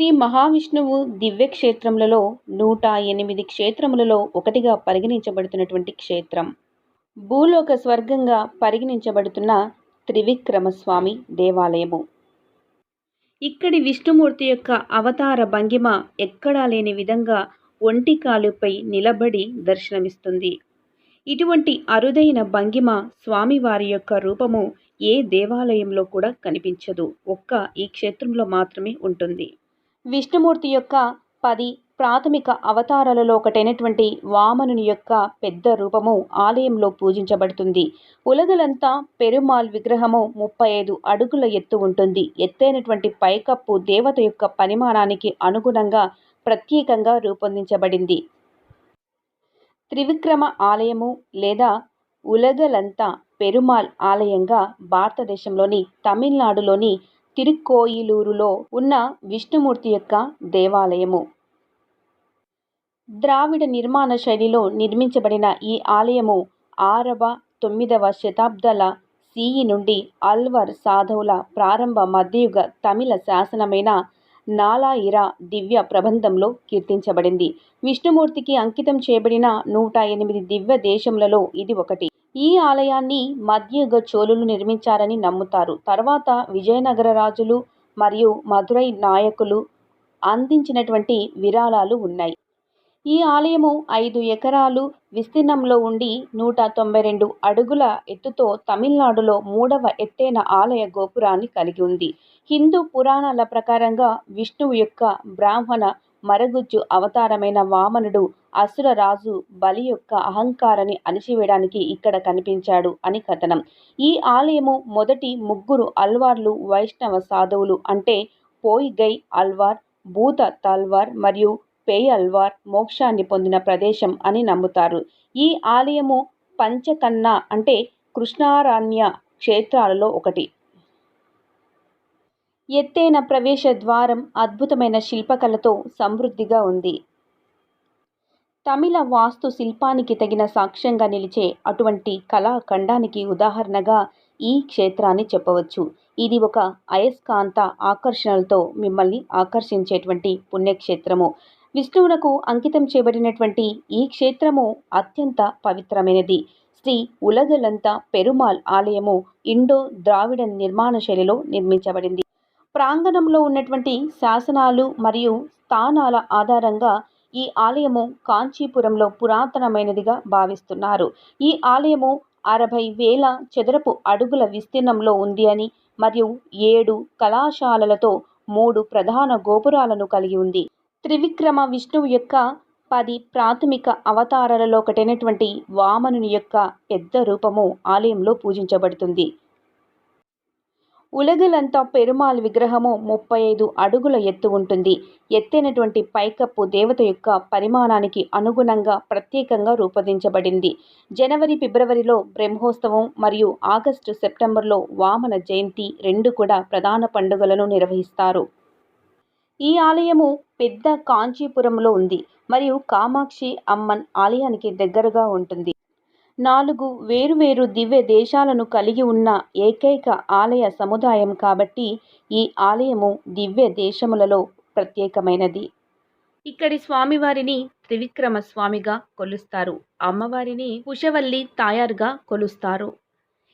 శ్రీ మహావిష్ణువు దివ్యక్షేత్రములలో నూట ఎనిమిది క్షేత్రములలో ఒకటిగా పరిగణించబడుతున్నటువంటి క్షేత్రం. భూలోక స్వర్గంగా పరిగణించబడుతున్న త్రివిక్రమస్వామి దేవాలయము. ఇక్కడి విష్ణుమూర్తి యొక్క అవతార భంగిమ ఎక్కడా లేని విధంగా ఒంటి కాలుపై నిలబడి దర్శనమిస్తుంది. ఇటువంటి అరుదైన భంగిమ స్వామివారి యొక్క రూపము ఏ దేవాలయంలో కూడా కనిపించదు. ఒక్క ఈ క్షేత్రంలో మాత్రమే ఉంటుంది. విష్ణుమూర్తి యొక్క పది ప్రాథమిక అవతారాలలో ఒకటైనటువంటి వామనుని యొక్క పెద్ద రూపము ఆలయంలో పూజించబడుతుంది. ఉలగలంతా పెరుమాల్ విగ్రహము ముప్పై ఐదు అడుగుల ఎత్తు ఉంటుంది. ఎత్తైనటువంటి పైకప్పు దేవత యొక్క పరిమాణానికి అనుగుణంగా ప్రత్యేకంగా రూపొందించబడింది. త్రివిక్రమ ఆలయము లేదా ఉలగలంతా పెరుమాల్ ఆలయంగా భారతదేశంలోని తమిళనాడులోని తిరుక్కోయిలూరులో ఉన్న విష్ణుమూర్తి యొక్క దేవాలయము. ద్రావిడ నిర్మాణ శైలిలో నిర్మించబడిన ఈ ఆలయము ఆరవ తొమ్మిదవ శతాబ్దాల సిఈ నుండి అల్వర్ సాధవుల ప్రారంభ మధ్యయుగ తమిళ శాసనమైన నాలాయిరా దివ్య ప్రబంధంలో కీర్తించబడింది. విష్ణుమూర్తికి అంకితం చేయబడిన నూట ఎనిమిది దివ్య దేశములలో ఇది ఒకటి. ఈ ఆలయాన్ని మధ్యయుగ చోళులు నిర్మించారని నమ్ముతారు. తర్వాత విజయనగర రాజులు మరియు మధురై నాయకులు అందించినటువంటి విరాళాలు ఉన్నాయి. ఈ ఆలయము ఐదు ఎకరాలు విస్తీర్ణంలో ఉండి నూట తొంభై రెండు అడుగుల ఎత్తుతో తమిళనాడులో మూడవ ఎత్తైన ఆలయ గోపురాన్ని కలిగి ఉంది. హిందూ పురాణాల ప్రకారంగా విష్ణువు యొక్క బ్రాహ్మణ మరగుజ్జు అవతారమైన వామనుడు అసుర రాజు బలి యొక్క అహంకారాన్ని అణిచివేయడానికి ఇక్కడ కనిపించాడు అని కథనం. ఈ ఆలయము మొదటి ముగ్గురు అల్వార్లు వైష్ణవ సాధువులు అంటే పోయిగై అల్వార్ భూత తల్వార్ మరియు పేయల్వార్ మోక్షాన్ని పొందిన ప్రదేశం అని నమ్ముతారు. ఈ ఆలయము పంచకన్న అంటే కృష్ణారాణ్య క్షేత్రాలలో ఒకటి. ఎత్తైన ప్రవేశ ద్వారం అద్భుతమైన శిల్పకళతో సమృద్ధిగా ఉంది. తమిళ వాస్తు శిల్పానికి తగిన సాక్ష్యంగా నిలిచే అటువంటి కళాఖండానికి ఉదాహరణగా ఈ క్షేత్రాన్ని చెప్పవచ్చు. ఇది ఒక అయస్కాంత ఆకర్షణలతో మిమ్మల్ని ఆకర్షించేటువంటి పుణ్యక్షేత్రము. విష్ణువునకు అంకితం చేయబడినటువంటి ఈ క్షేత్రము అత్యంత పవిత్రమైనది. శ్రీ ఉలగలంత పెరుమాల్ ఆలయము ఇండో ద్రావిడ నిర్మాణ శైలిలో నిర్మించబడింది. ప్రాంగణంలో ఉన్నటువంటి శాసనాలు మరియు స్థానాల ఆధారంగా ఈ ఆలయము కాంచీపురంలో పురాతనమైనదిగా భావిస్తున్నారు. ఈ ఆలయము అరవై వేల చదరపు అడుగుల విస్తీర్ణంలో ఉంది అని మరియు ఏడు కళాశాలలతో మూడు ప్రధాన గోపురాలను కలిగి ఉంది. త్రివిక్రమ విష్ణువు యొక్క పది ప్రాథమిక అవతారాలలో ఒకటైనటువంటి వామనుని యొక్క పెద్ద రూపము ఆలయంలో పూజించబడుతుంది. ఉలగలంతా పెరుమాల్ విగ్రహము ముప్పై ఐదు అడుగుల ఎత్తు ఉంటుంది. ఎత్తైనటువంటి పైకప్పు దేవత యొక్క పరిమాణానికి అనుగుణంగా ప్రత్యేకంగా రూపొందించబడింది. జనవరి ఫిబ్రవరిలో బ్రహ్మోత్సవం మరియు ఆగస్టు సెప్టెంబర్లో వామన జయంతి రెండు కూడా ప్రధాన పండుగలను నిర్వహిస్తారు. ఈ ఆలయము పెద్ద కాంచీపురంలో ఉంది. మరియు కామాక్షి అమ్మన్ ఆలయానికి దగ్గరగా ఉంటుంది. నాలుగు వేరువేరు దివ్య దేశాలను కలిగి ఉన్న ఏకైక ఆలయ సముదాయం కాబట్టి ఈ ఆలయము దివ్య దేశములలో ప్రత్యేకమైనది. ఇక్కడి స్వామివారిని త్రివిక్రమ స్వామిగా కొలుస్తారు. అమ్మవారిని కుశవల్లి తాయారుగా కొలుస్తారు.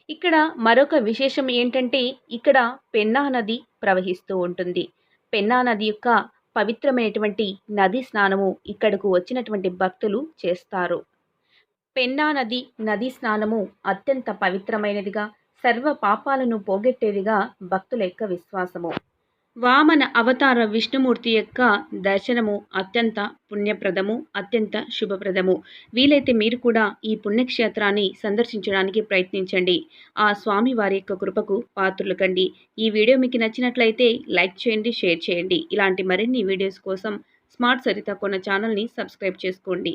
ఇక్కడ మరొక విశేషం ఏంటంటే ఇక్కడ పెన్నా నది ప్రవహిస్తూ ఉంటుంది. పెన్నా నది యొక్క పవిత్రమైనటువంటి నది స్నానము ఇక్కడకు వచ్చినటువంటి భక్తులు చేస్తారు. పెన్నా నది నదీ స్నానము అత్యంత పవిత్రమైనదిగా సర్వ పాపాలను పోగొట్టేదిగా భక్తుల యొక్క విశ్వాసము. వామన అవతార విష్ణుమూర్తి యొక్క దర్శనము అత్యంత పుణ్యప్రదము అత్యంత శుభప్రదము. వీలైతే మీరు కూడా ఈ పుణ్యక్షేత్రాన్ని సందర్శించడానికి ప్రయత్నించండి. ఆ స్వామి వారి యొక్క కృపకు పాత్రలు కండి. ఈ వీడియో మీకు నచ్చినట్లయితే లైక్ చేయండి షేర్ చేయండి. ఇలాంటి మరిన్ని వీడియోస్ కోసం స్మార్ట్ సరిత కొన్న ఛానల్ని సబ్స్క్రైబ్ చేసుకోండి.